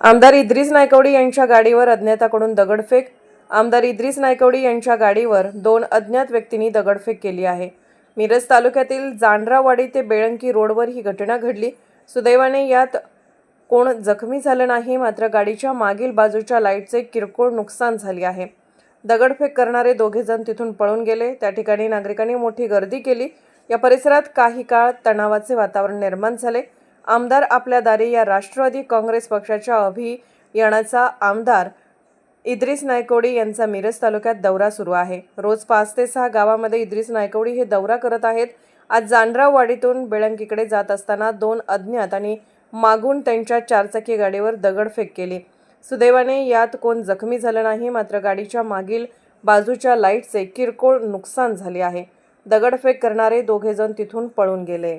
आमदार इद्रिस नायकवडी यांच्या गाडीवर अज्ञाताकडून दगडफेक. आमदार इद्रिस नायकवडी यांच्या गाडीवर दोन अज्ञात व्यक्तींनी दगडफेक केली आहे. मिरज तालुक्यातील जांडरावाडी ते बेळंकी रोडवर ही घटना घडली. सुदैवाने यात कोण जखमी झालं नाही मात्र गाडीच्या मागील बाजूच्या लाईटचे किरकोळ नुकसान झाले आहे. दगडफेक करणारे दोघेजण तिथून पळून गेले. त्या ठिकाणी नागरिकांनी मोठी गर्दी केली. या परिसरात काही काळ तणावाचे वातावरण निर्माण झाले. आमदार आपल्या दारी या राष्ट्रवादी काँग्रेस पक्षाच्या अभियानाचा आमदार इद्रिस नायकवडी यांचा मिरज तालुक्यात दौरा सुरू आहे. रोज पाच ते सहा गावामध्ये इद्रिस नायकवडी हे दौरा करत आहेत. आज जानराववाडीतून बेळंकीकडे जात असताना दोन अज्ञात आणि मागून त्यांच्या चारचाकी गाडीवर दगडफेक केली. सुदैवाने यात कोण जखमी झालं नाही मात्र गाडीच्या मागील बाजूच्या लाईटचे किरकोळ नुकसान झाले आहे. दगडफेक करणारे दोघेजण तिथून पळून गेले.